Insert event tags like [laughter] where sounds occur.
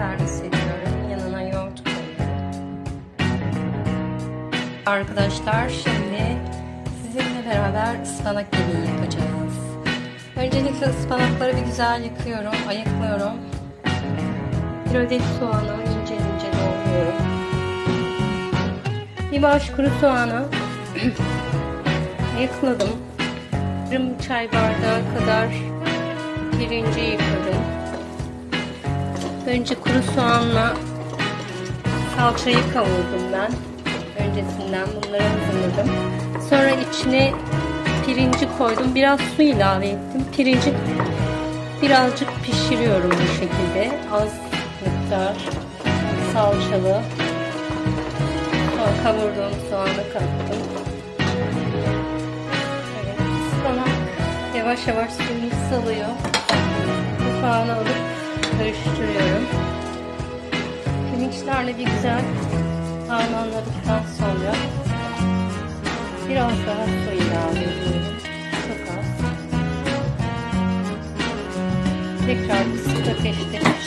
servis ediyorum. Yanına yoğurt koyuyorum. Arkadaşlar şimdi sizinle beraber ıspanak yemeği yapacağız. Öncelikle ıspanakları bir güzel yıkıyorum, ayıklıyorum. Bir adet soğanı ince ince doğruyorum. Bir baş kuru soğanı [clears throat] ayıkladım. Yarım çay bardağı kadar pirinci yıkadım. Önce kuru soğanla salçayı kavurdum ben. Öncesinden bunları hazırladım. Sonra içine pirinci koydum. Biraz su ilave ettim. Pirinci birazcık pişiriyorum bu şekilde. Az miktar salçalı. Sonra kavurduğum soğanı kattım. Evet, yavaş yavaş suyunu salıyor. Kapağını alıp karıştırıyorum. Pirinçlerle bir güzel harmanladıktan sonra biraz daha su ilave ediyorum. Çok az. Tekrar kısık ateşte